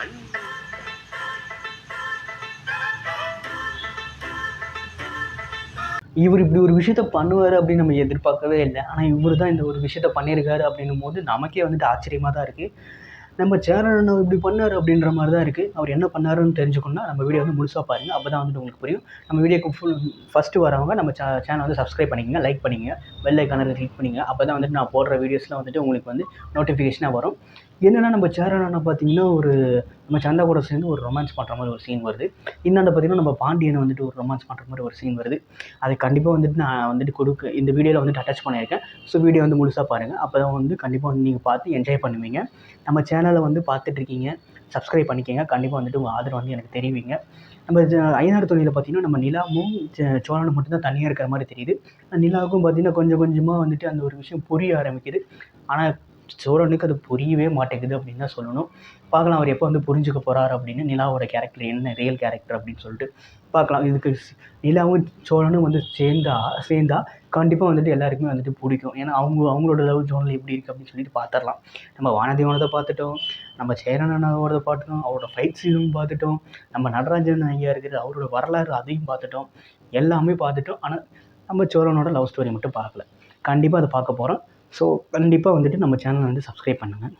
அன்பு இவர் இப்படி ஒரு விஷயத்த பண்ணுவார் அப்படின்னு நம்ம எதிர்பார்க்கவே இல்லை. ஆனால் இவர் தான் இந்த ஒரு விஷயத்த பண்ணியிருக்காரு அப்படின்னும் போது நமக்கே வந்துட்டு ஆச்சரியமாக தான் இருக்குது நம்ம சேரன் இப்படி பண்ணார் அப்படின்ற மாதிரி தான் இருக்குது அவர் என்ன பண்ணாருன்னு தெரிஞ்சுக்கணும்னா நம்ம வீடியோ வந்து முழுசாக பாருங்கள் அப்போ தான் வந்துட்டு உங்களுக்கு புரியும். நம்ம வீடியோக்கு ஃபுல் ஃபஸ்ட்டு வரவங்க நம்ம சே சேனல் வந்து சப்ஸ்கிரைப் பண்ணிக்கங்க லைக் பண்ணிங்க பெல் ஐக்கான கிளிக் பண்ணிங்க அப்போ தான் வந்துட்டு நான் போடுற வீடியோஸ்லாம் வந்துட்டு உங்களுக்கு வந்து நோட்டிஃபிகேஷனாக வரும். என்னென்னா நம்ம சேனல் பார்த்தீங்கன்னா ஒரு நம்ம சந்தா கூட சேர்ந்து ஒரு ரொமான்ஸ் பண்ணுற மாதிரி ஒரு சீன் வருது. இந்தாண்ட பார்த்தீங்கன்னா நம்ம பாண்டியனை வந்துட்டு ஒரு ரொமான்ஸ் பண்ணுற மாதிரி ஒரு சீன் வருது. அது கண்டிப்பாக வந்துட்டு நான் வந்துட்டு கொடுக்க இந்த வீடியோவில் வந்துட்டு அட்டாச் பண்ணியிருக்கேன். ஸோ வீடியோ வந்து முழுசாக பாருங்கள் அப்போ தான் வந்து கண்டிப்பாக வந்து நீங்கள் பார்த்து என்ஜாய் பண்ணுவீங்க. நம்ம சேனலை வந்து பார்த்துட்ருக்கீங்க. சப்ஸ்கிரைப் பண்ணிக்கோங்க. கண்டிப்பாக வந்துட்டு உங்கள் ஆதரவு வந்து எனக்கு தெரிவிங்க. நம்ம ஐநாறு தொழிலில் பார்த்தீங்கன்னா நம்ம நிலாவும் ச- சோழனும் மட்டும்தான் தனியாக இருக்கிற மாதிரி தெரியுது. நிலாவுக்கும் பார்த்தீங்கன்னா கொஞ்சம் கொஞ்சமாக வந்துட்டு அந்த ஒரு விஷயம் புரிய ஆரம்பிக்குது. ஆனால் சோழனுக்கு அது புரியவே மாட்டேங்குது அப்படின்னு தான் சொல்லணும். பார்க்கலாம் அவர் எப்போ வந்து புரிஞ்சுக்க போகிறார் அப்படின்னு நிலாவோட கேரக்டர் என்ன ரியல் கேரக்டர் அப்படின்னு சொல்லிட்டு பார்க்கலாம். இதுக்கு நிலாவும் சோழனும் வந்து சேர்ந்தா சேர்ந்தா கண்டிப்பாக வந்துட்டு எல்லாருக்குமே வந்துட்டு பிடிக்கும். ஏன்னா அவங்க அவங்களோட லவ் ஜோனில் எப்படி இருக்குது அப்படின்னு சொல்லிட்டு பார்த்துடலாம். நம்ம வானதேவனத்தை பார்த்துட்டோம் நம்ம சேரனோட பார்த்துட்டோம் அவரோட ஃபைட் சீனும் பார்த்துட்டோம் நம்ம நடராஜன் ஐயா இருக்கிற அவரோட வரலாறு அதையும் பார்த்துட்டோம் எல்லாமே பார்த்துட்டோம். ஆனால் நம்ம சோழனோட லவ் ஸ்டோரி மட்டும் பார்க்கல. கண்டிப்பாக அதை பார்க்க போகிறோம் ஸோ கண்டிப்பாக வந்துட்டு நம்ம சேனலை வந்து சப்ஸ்கிரைப் பண்ணுங்கள்